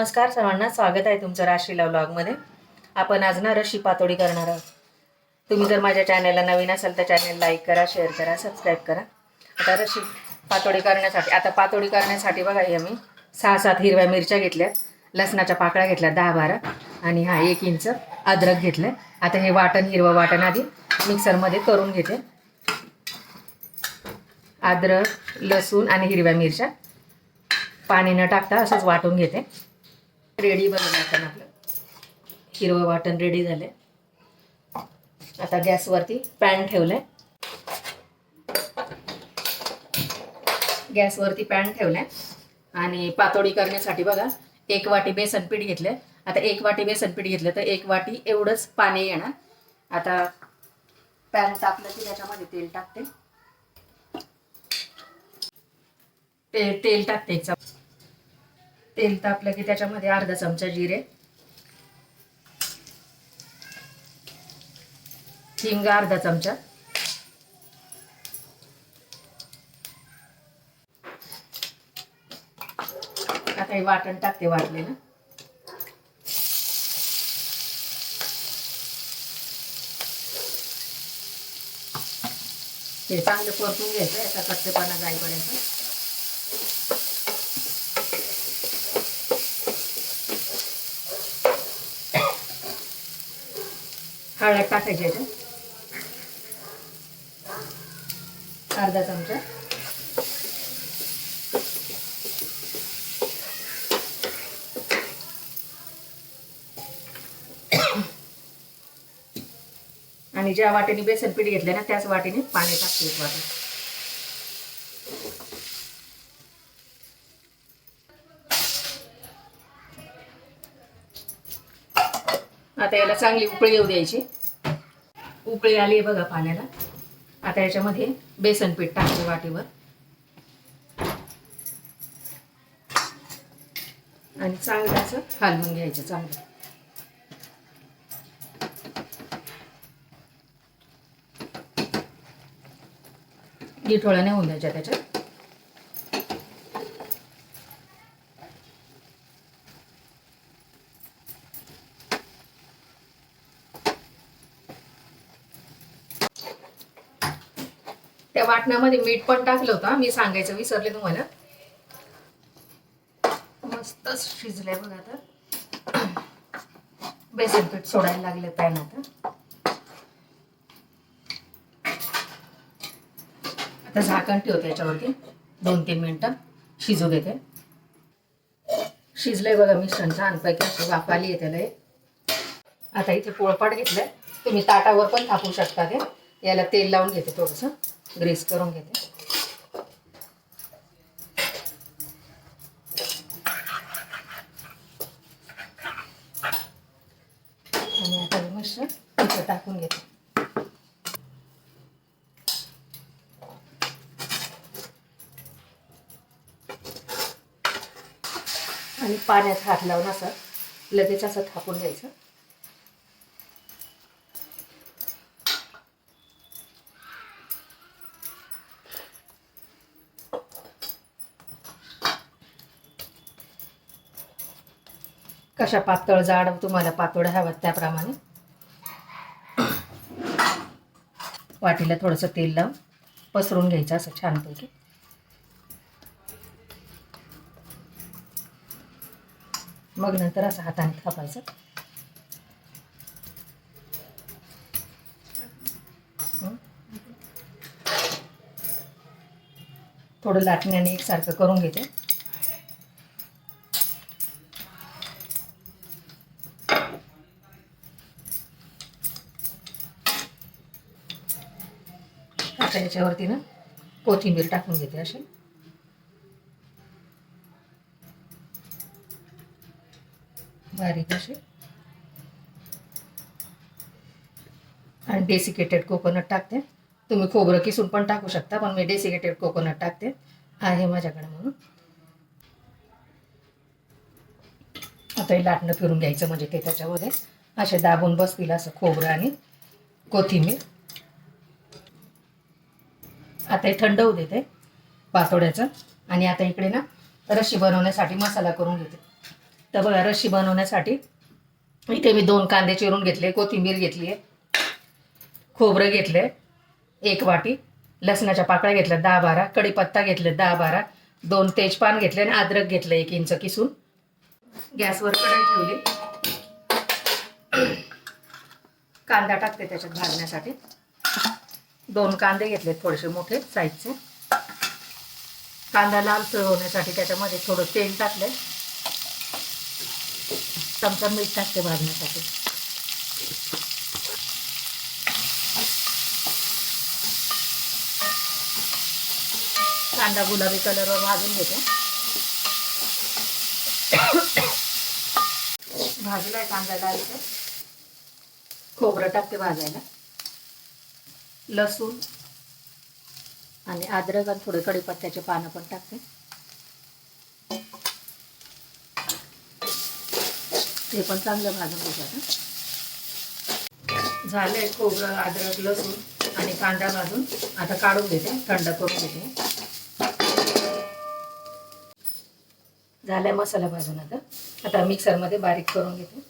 नमस्कार सर्वांना स्वागत आहे तुमचं राशीला व्लॉगमध्ये आपण आज ना रशी पातोडी करणार आहोत. तुम्ही जर माझ्या चॅनलला नवीन असाल तर चॅनल लाईक करा शेअर करा सबस्क्राईब करा. आता रशी पातोडी करण्यासाठी आता पातोडी करण्यासाठी बघा हे मी सहा सात हिरव्या मिरच्या घेतल्या लसणाच्या पाकळ्या घेतल्या दहा बारा आणि हा एक इंच अद्रक घेतलं आता हे वाटण हिरवं वाटण आधी मिक्सरमध्ये करून घेते. अद्रक लसूण आणि हिरव्या मिरच्या पाणी न टाकता असंच वाटून घेते. रेडी बनवलं वाटण आपलं. हिरवं वाटण रेडी झाले आता गॅसवरती पॅन ठेवलंय. गॅसवरती पॅन ठेवलाय. आणि पातोडी करण्यासाठी बघा एक वाटी बेसन पीठ घेतलं आता एक वाटी बेसन पीठ घेतलं तर एक वाटी एवढंच पाणी येणार. आता पॅन टाकलं की त्याच्यामध्ये तेल टाकते. ते तेल टाकते. एक तेल तापलं की त्याच्यामध्ये अर्धा चमचा जिरे. हिंग अर्धा चमचा. आता हे वाटण टाकते वाटलेलं. हे चांगलं परतून घ्यायचं याचा कच्चेपणा जाईपर्यंत. हळद टाकायची याच्यात. अर्धा चमचा. आणि ज्या वाटेने बेसन पीठ ना त्याच वाटेने पाणी टाकते वाटे. आता याला चांगली उकळी येऊ द्यायची. उकळी आली आहे बघा पाण्याला. आता याच्यामध्ये बेसन पीठ टाकते वाटीवर. आणि चांगलं असं हलवून घ्यायचं चांगलं. गिठोळ्या नाही होऊन द्यायच्या त्याच्यात. त्या वाटणामध्ये मीठ पण टाकलं होतं मी सांगायचं विसरले तुम्हाला. मस्तच शिजलंय बघा आता. बेसन पीठ सोडायला लागले पॅन आता. आता झाकण ठेवते याच्यावरती. दोन तीन मिनिटं शिजू देते. शिजलंय बघा मिश्रण छानपैकी असं वाफ आली आहे त्याला आता इथे पोळपाट घेतलंय. तुम्ही ताटावर पण थापू शकता ते. याला तेल लावून घेते थोडंसं. ग्रेस करून घेते. आणि आता मिश्रण इथं टाकून घेते. आणि पाण्यात हात लावून असं लगेच असं थापून घ्यायचं. कशा पातळ जाड तुम्हाला पातोड्या हव्यात त्याप्रमाणे. वाटीला थोडंसं तेल लावून पसरून घ्यायचं असं छानपैकी. मग नंतर असं हाताने थापायचं. थोडं लाटण्याने एकसारखं करून घेते. त्याच्यावरती ना कोथिंबीर टाकून घेते अशी. बारीक अशी. आणि डेसिकेटेड कोकोनट टाकते. तुम्ही खोबरं किसून पण टाकू शकता पण मी डेसिकेटेड कोकोनट टाकते. आहे माझ्याकडे म्हणून. आता हे लाटणं फिरून घ्यायचं म्हणजे ते त्याच्यामध्ये. असे दाबून बसतील असं खोबरं आणि कोथिंबीर. आता हे थंड होऊ देते पातोड्याचं. आणि आता इकडे ना रशी बनवण्यासाठी मसाला करून घेते. तर बघा रशी बनवण्यासाठी इथे मी दोन कांदे चिरून घेतले कोथिंबीर घेतली आहे खोबरं घेतले एक वाटी लसणाच्या पाकळ्या घेतल्या दहा बारा कढीपत्ता घेतले दहा बारा दोन तेजपान घेतले आणि अद्रक घेतलं एक इंच किसून. गॅसवर कढई ठेवली. कांदा टाकते त्याच्यात भाजण्यासाठी. दोन कांदे घेतले थोडेसे मोठे साईजचे. कांदा लाल होण्यासाठी त्याच्यामध्ये थोडं तेल टाकले चमचा मीठ टाकते भाजण्यासाठी. कांदा गुलाबी कलरवर भाजून घेते. भाजलाय कांदा डाळीचे खोबरं टाकते भाजायला. लसूण आणि अद्रक आणि थोडे कडीपत्त्याचे पानं पण टाकते. ते पण चांगलं भाजून घेतात झालंय खोबरं अद्रक लसूण आणि कांदा भाजून आता काढून घेते थंड करून घेते. झालाय मसाला भाजून आता. आता मिक्सरमध्ये बारीक करून घेते.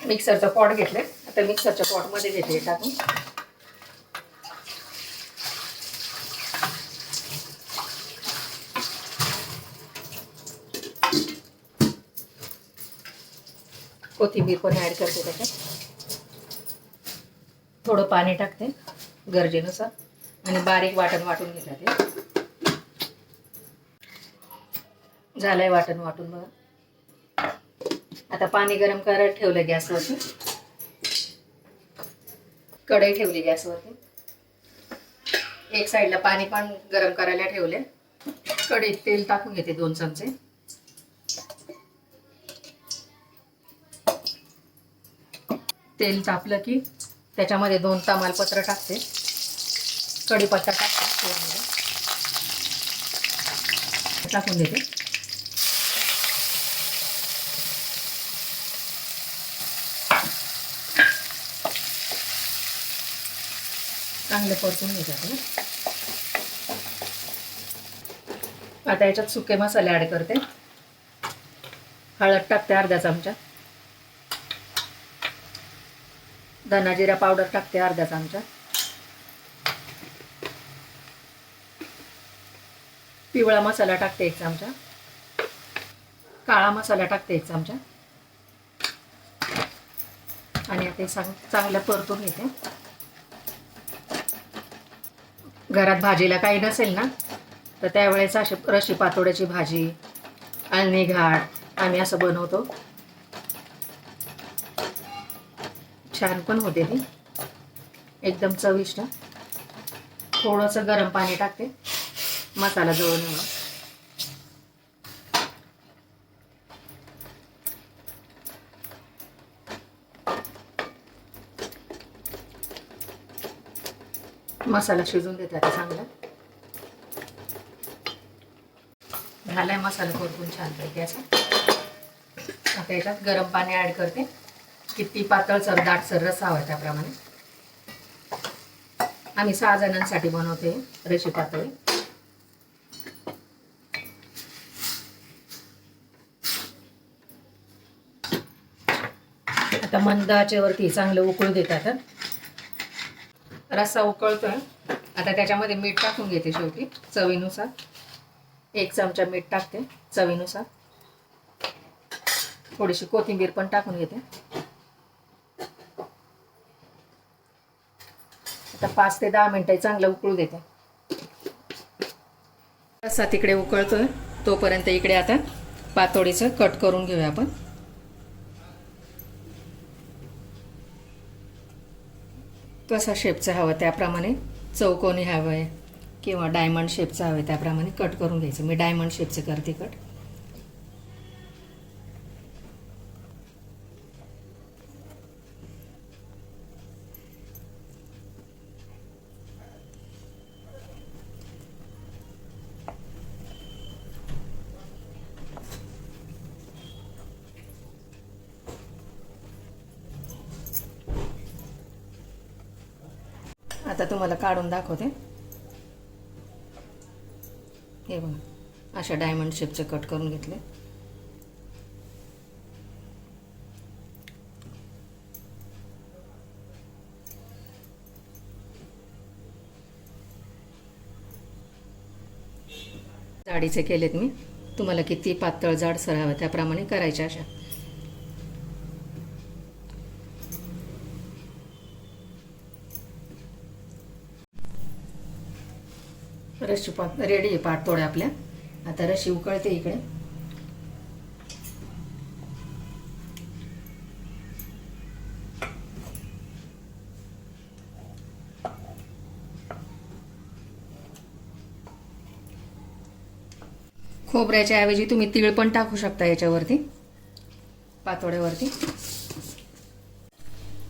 मिक्सरचा पॉट घेतले आता मिक्सरच्या पॉटमध्ये घेते हे टाकून. कोथिंबीर पण ॲड करते त्याच्यात. थोडं पाणी टाकते गरजेनुसार. आणि बारीक वाटण वाटून घेतात ते. झालंय वाटण वाटून बघा. आता पाणी गरम करायला ठेवलं गॅसवरती. कढई ठेवली गॅसवरती. एक साईडला पाणी पण गरम करायला ठेवले कढईत तेल टाकून घेते दोन चमचे. तेल तापलं की त्याच्यामध्ये दोन तमालपत्र टाकते. कढीपत्ता टाकते तेलमध्ये. टाकून देते. चांगलं परतून घ्यायचं आता याच्यात सुके मसाले ॲड करते. हळद टाकते अर्धा चमचा. धनाजिरा पावडर टाकते अर्धा चमचा. पिवळा मसाला टाकते एक चमचा. काळा मसाला टाकते एक चमचा. आणि आता सांग चांगलं परतून घेते. घरात भाजीला काही नसेल ना तर त्यावेळेस अशी रशी पातोड्याची भाजी अळणी घाट आम्ही असं बनवतो. छान पण होते ती. एकदम चविष्ट. थोडंसं गरम पाणी टाकते. मसाला जवळ मसाला शिजून देते आता चांगला. झालाय मसाला परतून छान पैकी असा. आता याच्यात गरम पाणी ॲड करते. किती पातळसर दाटसर रस्सा हवा त्याप्रमाणे. आम्ही सहा जणांसाठी बनवते रेशी पातळी. आता मंदाच्या वरती चांगलं उकळू देतात रस्सा उकळतोय. आता त्याच्यामध्ये मीठ टाकून घेते शेवटी चवीनुसार. एक चमचा मीठ टाकते चवीनुसार. थोडीशी कोथिंबीर पण टाकून घेते. आता पाच ते दहा मिनिटं चांगलं उकळू देते. असा तिकडे उकळतोय. तोपर्यंत इकडे आता पातोडीचं कट करून घेऊया आपण. कसा शेपचा हवा त्याप्रमाणे चौकोनी हवं आहे किंवा डायमंड शेपचं हवं आहे त्याप्रमाणे कट करून घ्यायचं. मी डायमंड शेपचं करते कट. आता तुम्हाला काढून दाखवते. हे बघा अशा डायमंड शेपचे कट करून घेतले. जाडीचे केलेत मी. तुम्हाला किती पातळ जाड सरावं त्याप्रमाणे करायच्या अशा. रशी पात रेडी आहे पाटतोड्या आपल्या. आता रशी उकळते इकडे. खोबऱ्याच्या ऐवजी तुम्ही तीळ पण टाकू शकता याच्यावरती. पातोड्यावरती.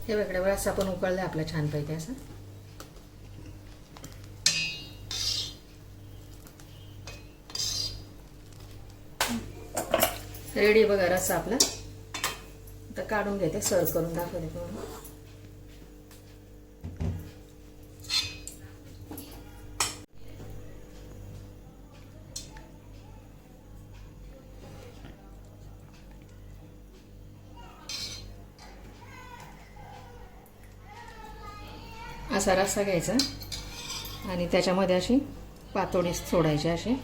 हे वेगळ्या वेळेस आपण उकळलं आपलं छानपैकी असं. रेडी बघा रस्सा आपला. आता काढून घेते सर्व करून दाखवते तुम्हाला. असा रस्सा घ्यायचा आणि त्याच्यामध्ये अशी पातोडी सोडायची अशी.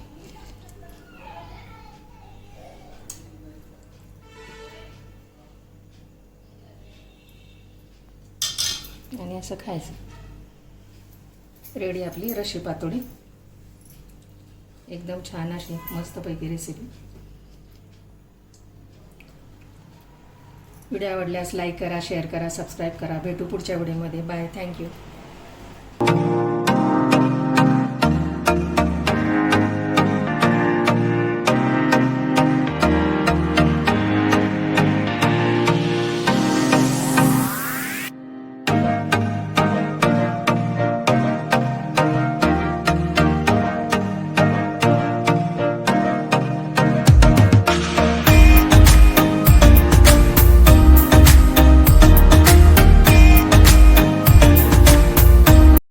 आणि असं खायचं. रेडी आपली रशी पातोडी. एकदम छान अशी मस्तपैकी रेसिपी व्हिडिओ आवडल्यास लाईक करा शेअर करा सबस्क्राईब करा. भेटू पुढच्या व्हिडिओमध्ये. Bye thank you